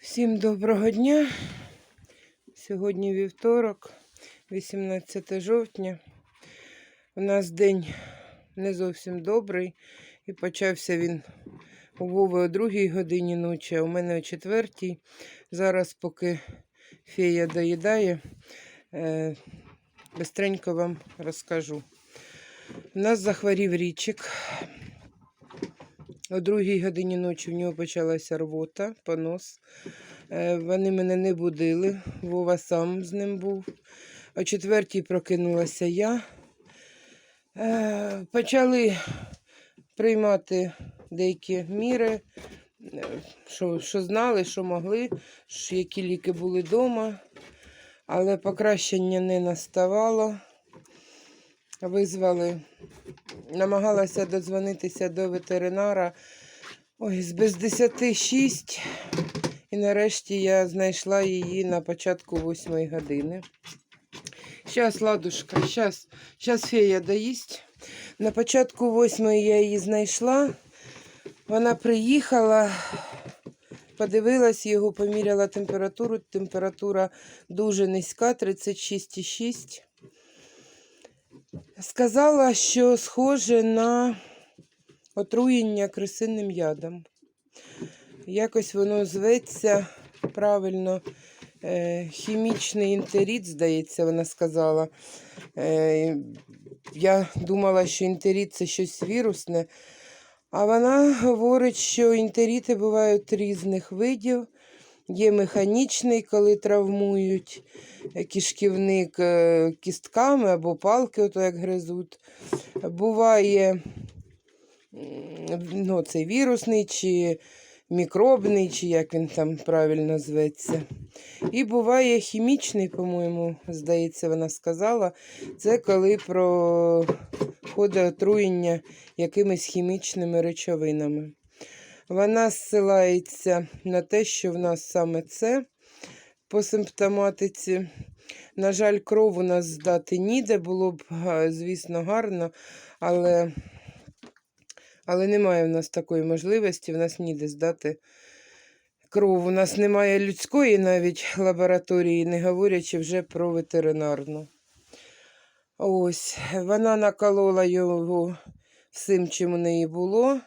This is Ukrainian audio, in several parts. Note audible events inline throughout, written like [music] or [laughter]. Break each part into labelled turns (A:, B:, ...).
A: Всім доброго дня. Сьогодні вівторок, 18 жовтня. У нас день не зовсім добрий. І почався він у Вови о другій годині ночі, а у мене о четвертій. Зараз, поки фея доїдає, е, бистренько вам розкажу. У нас захворів річик. О другій годині ночі в нього почалася рвота, понос. Е, Вони мене не будили, Вова сам з ним був. О четвертій прокинулася я. Е, Почали приймати деякі міри, е, що, що знали, що могли, що які ліки були вдома, але покращення не наставало. Визвали намагалася додзвонитися до ветеринара. Ой, з без 10 6. І нарешті я знайшла її на початку 8 години. Щас, ладушка, щас, щас фея доїсть. На початку 8 я її знайшла. Вона приїхала, подивилась його, поміряла температуру. Температура дуже низька, 36,6. Сказала, що схоже на отруєння крисинним ядом. Якось воно зветься правильно. Е, хімічний інтеріт, здається, вона сказала. Е, я думала, що інтеріт це щось вірусне. А вона говорить, що інтеріти бувають різних видів. Є механічний, коли травмують е, кишківник е, кістками або палки, ото як гризуть. Буває ну, цей вірусний чи мікробний, чи як він там правильно зветься. І буває хімічний, по-моєму, здається, вона сказала. Це коли проходить отруєння якимись хімічними речовинами. Вона зсилається на те, що в нас саме це по симптоматиці. На жаль, кров у нас здати ніде, було б, звісно, гарно, але, але немає в нас такої можливості, в нас ніде здати кров. У нас немає людської навіть лабораторії, не говорячи вже про ветеринарну. Ось, вона наколола його всім, чим у неї було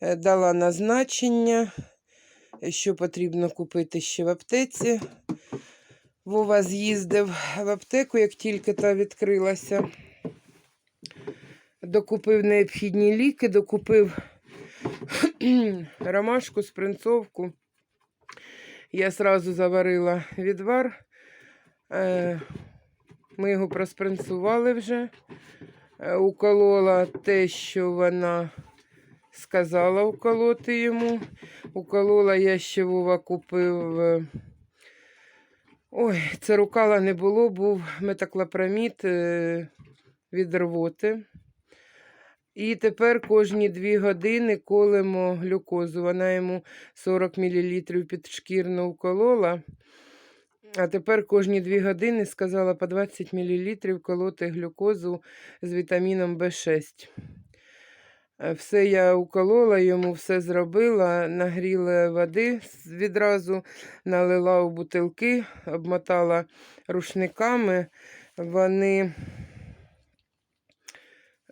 A: дала назначення, е, що потрібно купити ще в аптеці. Вова з'їздив в аптеку, як тільки та відкрилася. Докупив необхідні ліки, докупив [clears throat] ромашку, спринцовку. Я сразу заварила відвар. Е, Ми його проспринцували вже. Е, Уколола те, що вона сказала уколоти йому. Уколола я ще Вова купив. е, Ой, це рукала не було, був метаклопрамід е, від рвоти. І тепер кожні дві години колемо глюкозу. Вона йому 40 мл підшкірно уколола. А тепер кожні дві години сказала по 20 мл колоти глюкозу з вітаміном В6. Е, Все я уколола йому, все зробила, нагріла води відразу, налила у бутилки, обмотала рушниками. Вони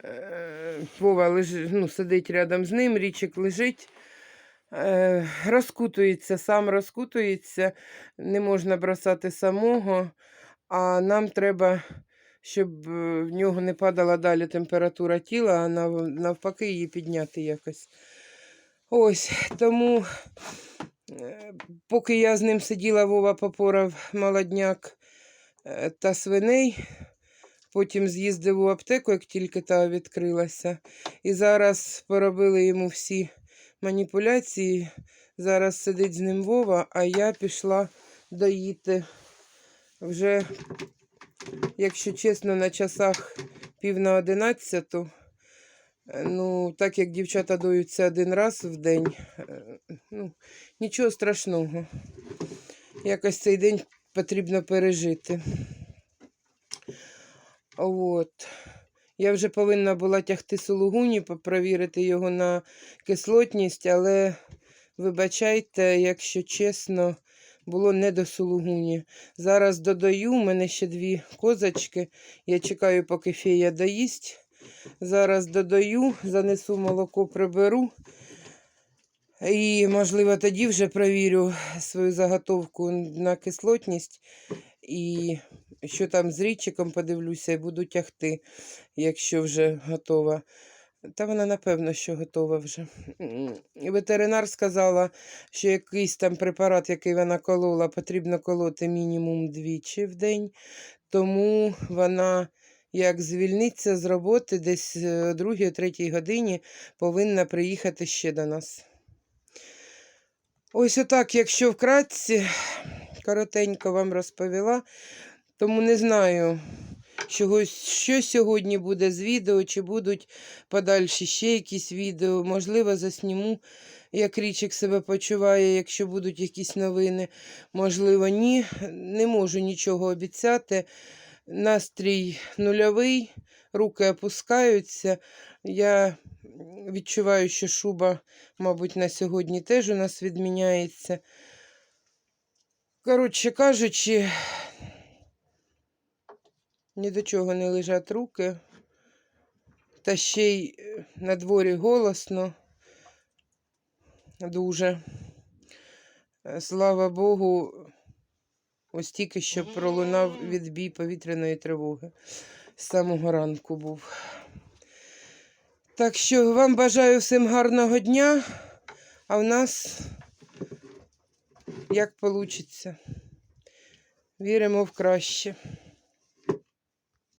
A: е, Вова лежи, ну, сидить рядом з ним, річик лежить, е, розкутується, сам розкутується, не можна бросати самого, а нам треба щоб е, в нього не падала далі температура тіла, а нав- навпаки її підняти якось. Ось, тому, е, поки я з ним сиділа, Вова попорав молодняк е, та свиней. Потім з'їздив у аптеку, як тільки та відкрилася. І зараз поробили йому всі маніпуляції. Зараз сидить з ним Вова, а я пішла доїти вже якщо чесно, на часах пів на одинадцяту. Е, Ну, так як дівчата доються один раз в день, е, ну, нічого страшного. Якось цей день потрібно пережити. От. Я вже повинна була тягти сулугуні, перевірити його на кислотність, але Вибачайте, якщо чесно, було не до сулугуні. Зараз додаю, у мене ще дві козочки. Я чекаю, поки фея доїсть. Зараз додаю, занесу молоко, приберу. І, можливо, тоді вже провірю свою заготовку на кислотність. І що там з річиком подивлюся і буду тягти, якщо вже готова. Та вона, напевно, що готова вже. Ветеринар сказала, що якийсь там препарат, який вона колола, потрібно колоти мінімум двічі в день. Тому вона, як звільниться з роботи, десь е, о 2-3 годині повинна приїхати ще до нас. Ось отак, якщо вкратці, коротенько вам розповіла, тому не знаю, чогось, що сьогодні буде з відео, чи будуть подальші ще якісь відео. Можливо, засніму, як річик себе почуває, якщо будуть якісь новини. Можливо, ні. Не можу нічого обіцяти. Настрій нульовий, руки опускаються. Я відчуваю, що шуба, мабуть, на сьогодні теж у нас відміняється. Коротше кажучи, ні до чого не лежать руки. Та ще й е, на дворі голосно. Дуже. Е, Слава Богу, ось тільки що пролунав відбій повітряної тривоги. З самого ранку був. Так що вам бажаю всім гарного дня, а в нас як вийде. Віримо в краще.